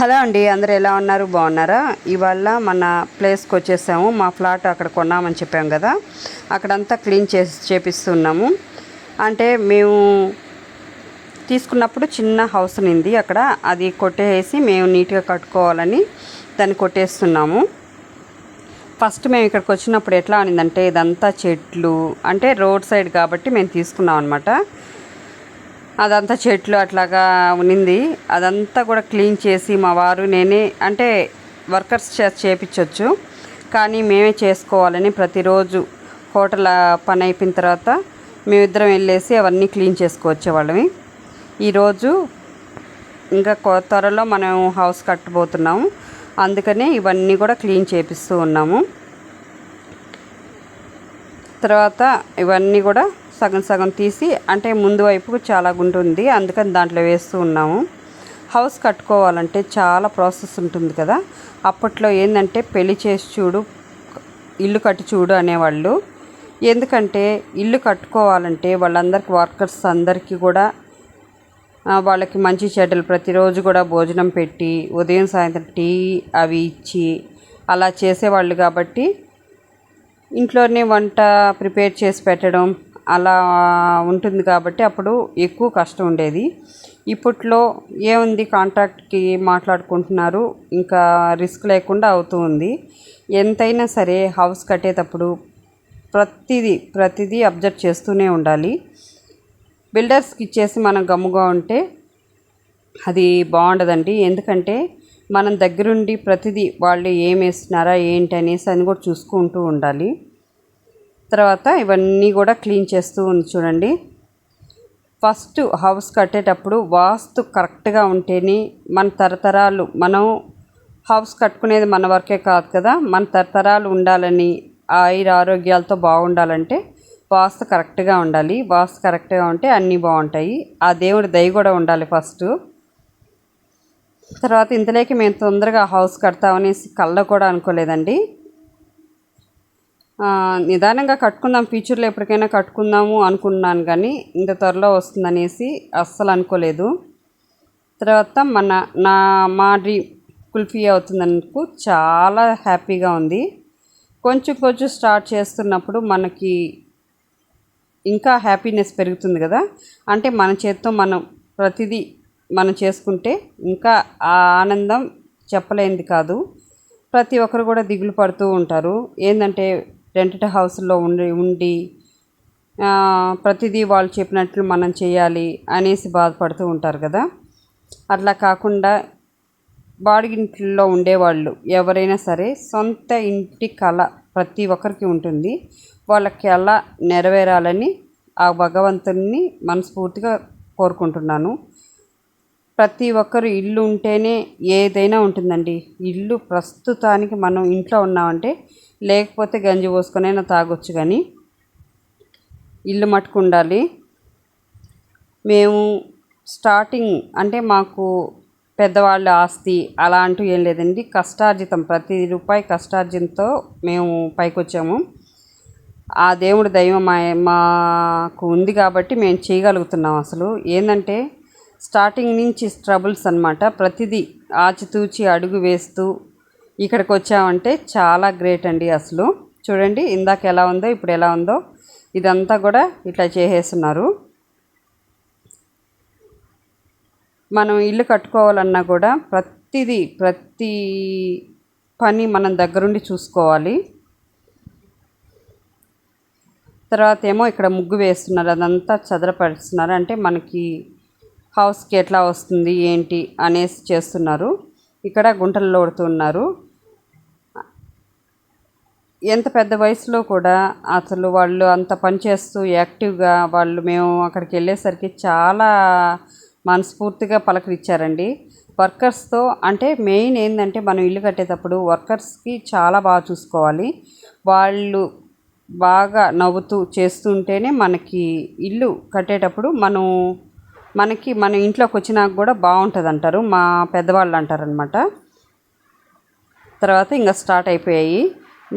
Hello అండి అందరు ఎలా ఉన్నారు? బాగున్నారా? ఇవాళ మన ప్లేస్కి వచ్చేసాము. మా ఫ్లాట్ అక్కడ కొన్నామని చెప్పాం కదా. అక్కడంతా క్లీన్ చేసి చేపిస్తున్నాము. అంటే మేము తీసుకున్నప్పుడు చిన్న హౌస్ ఉంది అక్కడ. అది కొట్టేసి మేము నీట్గా కట్టుకోవాలని దాన్ని కొట్టేస్తున్నాము. ఫస్ట్ మేము ఇక్కడికి వచ్చినప్పుడు ఎట్లా అనిందంటే ఇదంతా చెట్లు అంటే రోడ్ సైడ్ కాబట్టి మేము తీసుకున్నాం అనమాట అదంతా చెట్లు అట్లాగా ఉన్నింది. అదంతా కూడా క్లీన్ చేసి మా వారు నేనే అంటే వర్కర్స్ చేత చేపించవచ్చు కానీ మేమే చేసుకోవాలని ప్రతిరోజు హోటల్ పని అయిపోయిన తర్వాత మేమిద్దరం వెళ్ళేసి అవన్నీ క్లీన్ చేసుకొచ్చేవాళ్ళమి ఈరోజు ఇంకా కొ- త్వరలో మనం హౌస్ కట్టబోతున్నాము. అందుకనే ఇవన్నీ కూడా క్లీన్ చేపిస్తూ ఉన్నాము. తర్వాత ఇవన్నీ కూడా సగం సగం తీసి అంటే ముందు వైపుకు చాలా గుంటుంది అందుకని దాంట్లో వేస్తూ ఉన్నాము. హౌస్ కట్టుకోవాలంటే చాలా ప్రాసెస్ ఉంటుంది కదా. అప్పట్లో ఏంటంటే పెళ్ళి చేసి చూడు ఇల్లు కట్టి చూడు అనేవాళ్ళు. ఎందుకంటే ఇల్లు కట్టుకోవాలంటే వాళ్ళందరికీ వర్కర్స్ అందరికీ కూడా వాళ్ళకి మంచి చెడ్డలు ప్రతిరోజు కూడా భోజనం పెట్టి ఉదయం సాయంత్రం టీ అవి ఇచ్చి అలా చేసేవాళ్ళు కాబట్టి ఇంట్లోనే వంట ప్రిపేర్ చేసి పెట్టడం అలా ఉంటుంది కాబట్టి అప్పుడు ఎక్కువ కష్టం ఉండేది. ఇప్పట్లో ఏముంది? కాంట్రాక్ట్కి మాట్లాడుకుంటున్నారు. ఇంకా రిస్క్ లేకుండా అవుతూ ఉంది. ఎంతైనా సరే హౌస్ కట్టేటప్పుడు ప్రతిదీ ప్రతిదీ అబ్జర్వ్ చేస్తూనే ఉండాలి. బిల్డర్స్కి ఇచ్చేసి మనం గమ్ముగా ఉంటే అది బాగుండదండి. ఎందుకంటే మనం దగ్గరుండి ప్రతిదీ వాళ్ళు ఏం వేస్తున్నారా ఏంటి అనేసి అని కూడా చూసుకుంటూ ఉండాలి. తర్వాత ఇవన్నీ కూడా క్లీన్ చేస్తూ ఉంది చూడండి. ఫస్ట్ హౌస్ కట్టేటప్పుడు వాస్తు కరెక్ట్గా ఉంటేనే మన తరతరాలు మనం హౌస్ కట్టుకునేది మన వరకే కాదు కదా మన తరతరాలు ఉండాలని ఆయుర ఆరోగ్యాలతో బాగుండాలంటే వాస్తు కరెక్ట్గా ఉండాలి. వాస్తు కరెక్ట్గా ఉంటే అన్నీ బాగుంటాయి. ఆ దేవుడి దయ కూడా ఉండాలి ఫస్ట్. తర్వాత ఇంతలోకి మేము తొందరగా హౌస్ కడతామనేసి కళ్ళ కూడా అనుకోలేదండి. నిదానంగా కట్టుకుందాం ఫ్యూచర్లో ఎప్పటికైనా కట్టుకుందాము అనుకున్నాను కానీ ఇంత త్వరలో వస్తుందనేసి అస్సలు అనుకోలేదు. తర్వాత మన నా మా డ్రీమ్ కుల్ఫీ అవుతుందనుకు చాలా హ్యాపీగా ఉంది. కొంచెం కొంచెం స్టార్ట్ చేస్తున్నప్పుడు మనకి ఇంకా హ్యాపీనెస్ పెరుగుతుంది కదా. అంటే మన చేత్తో మనం ప్రతిదీ మనం చేసుకుంటే ఇంకా ఆ ఆనందం చెప్పలేనిది కాదు. ప్రతి ఒక్కరు కూడా దిగులు పడుతూ ఉంటారు. ఏంటంటే రెంటెడ్ హౌస్లో ఉండి ఉండి ప్రతిదీ వాళ్ళు చెప్పినట్లు మనం చేయాలి అనేసి బాధపడుతూ ఉంటారు కదా. అట్లా కాకుండా బాడిగింట్లో ఉండేవాళ్ళు ఎవరైనా సరే సొంత ఇంటి కళ ప్రతి ఒక్కరికి ఉంటుంది. వాళ్ళ కళ నెరవేరాలని ఆ భగవంతుని మనస్ఫూర్తిగా కోరుకుంటున్నాను. ప్రతి ఒక్కరు ఇల్లు ఉంటేనే ఏదైనా ఉంటుందండి. ఇల్లు ప్రస్తుతానికి మనం ఇంట్లో ఉన్నామంటే లేకపోతే గంజి పోసుకొనైనా తాగొచ్చు కానీ ఇల్లు మట్టుకు ఉండాలి. మేము స్టార్టింగ్ అంటే మాకు పెద్దవాళ్ళ ఆస్తి అలా అంటూ ఏం లేదండి. కష్టార్జితం ప్రతి రూపాయి కష్టార్జితంతో మేము పైకి వచ్చాము ఆ దేవుడి దైవం మా మాకు ఉంది కాబట్టి మేము చేయగలుగుతున్నాం అసలు. ఏంటంటే స్టార్టింగ్ నుంచి ట్రబుల్స్ అనమాట ప్రతిదీ ఆచితూచి అడుగు వేస్తూ ఇక్కడికి వచ్చామంటే చాలా గ్రేట్ అండి అసలు. చూడండి ఇందాక ఎలా ఉందో ఇప్పుడు ఎలా ఉందో. ఇదంతా కూడా ఇట్లా చేసేస్తున్నారు. మనం ఇల్లు కట్టుకోవాలన్నా కూడా ప్రతిదీ ప్రతి పని మనం దగ్గరుండి చూసుకోవాలి. తర్వాత ఏమో ఇక్కడ ముగ్గు వేస్తున్నారు. అదంతా చదరపరుస్తున్నారు. అంటే మనకి హౌస్కి ఎట్లా వస్తుంది ఏంటి అనేసి చేస్తున్నారు. ఇక్కడ గుంటలు లోడుతున్నారు ఎంత పెద్ద వయసులో కూడా అసలు వాళ్ళు అంత పని చేస్తూ యాక్టివ్గా వాళ్ళు మేము అక్కడికి వెళ్ళేసరికి చాలా మనస్ఫూర్తిగా పలకరించారండి. వర్కర్స్తో అంటే మెయిన్ ఏంటంటే మనం ఇల్లు కట్టేటప్పుడు వర్కర్స్కి చాలా బాగా చూసుకోవాలి. వాళ్ళు బాగా నవ్వుతూ చేస్తుంటేనే మనకి ఇల్లు కట్టేటప్పుడు మనం మనకి మన ఇంట్లోకి వచ్చినాక కూడా బాగుంటుంది అంటారు మా పెద్దవాళ్ళు అంటారనమాట తర్వాత ఇంకా స్టార్ట్ అయిపోయాయి.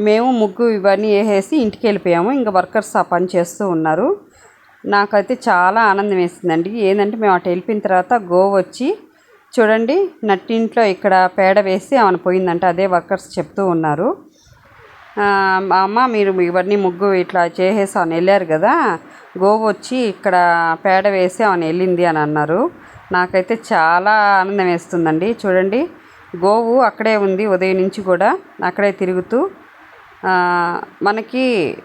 మేము ముగ్గు ఇవన్నీ వేసేసి ఇంటికి వెళ్ళిపోయాము ఇంకా వర్కర్స్ ఆ పని చేస్తూ ఉన్నారు. నాకైతే చాలా ఆనందం వేసిందండి. ఏంటంటే మేము అటు వెళ్ళిపోయిన తర్వాత గో వచ్చి చూడండి నట్టింట్లో ఇక్కడ పేడ వేసి ఆమెను పోయిందంట. అదే వర్కర్స్ చెప్తూ ఉన్నారు. అమ్మ మీరు ఇవన్నీ ముగ్గు ఇట్లా చేసేసి అని వెళ్ళారు కదా గోవు వచ్చి ఇక్కడ పేడ వేసి ఆమె వెళ్ళింది అని అన్నారు. నాకైతే చాలా ఆనందం వేస్తుందండి. చూడండి గోవు అక్కడే ఉంది ఉదయం నుంచి కూడా అక్కడే తిరుగుతూ. మనకి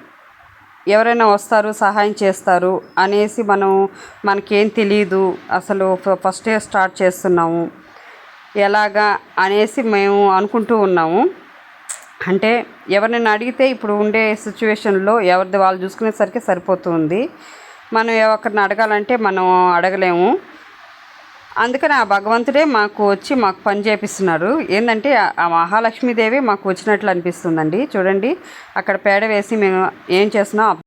ఎవరైనా వస్తారు సహాయం చేస్తారు అనేసి మనం మనకేం తెలియదు అసలు ఫ- ఫస్టే స్టార్ట్ చేస్తున్నాము ఎలాగా అనేసి మేము అనుకుంటూ ఉన్నాము. అంటే ఎవరినైనా అడిగితే ఇప్పుడు ఉండే సిచ్యువేషన్లో ఎవరిది వాళ్ళు చూసుకునేసరికి సరిపోతుంది. మనం ఒకరిని అడగాలంటే మనం అడగలేము. అందుకని ఆ భగవంతుడే మాకు వచ్చి మాకు పని చేపిస్తున్నారు. ఏంటంటే ఆ- మహాలక్ష్మీదేవి మాకు వచ్చినట్లు అనిపిస్తుందండి. చూడండి అక్కడ పేడ వేసి మేము ఏం చేస్తున్నాం?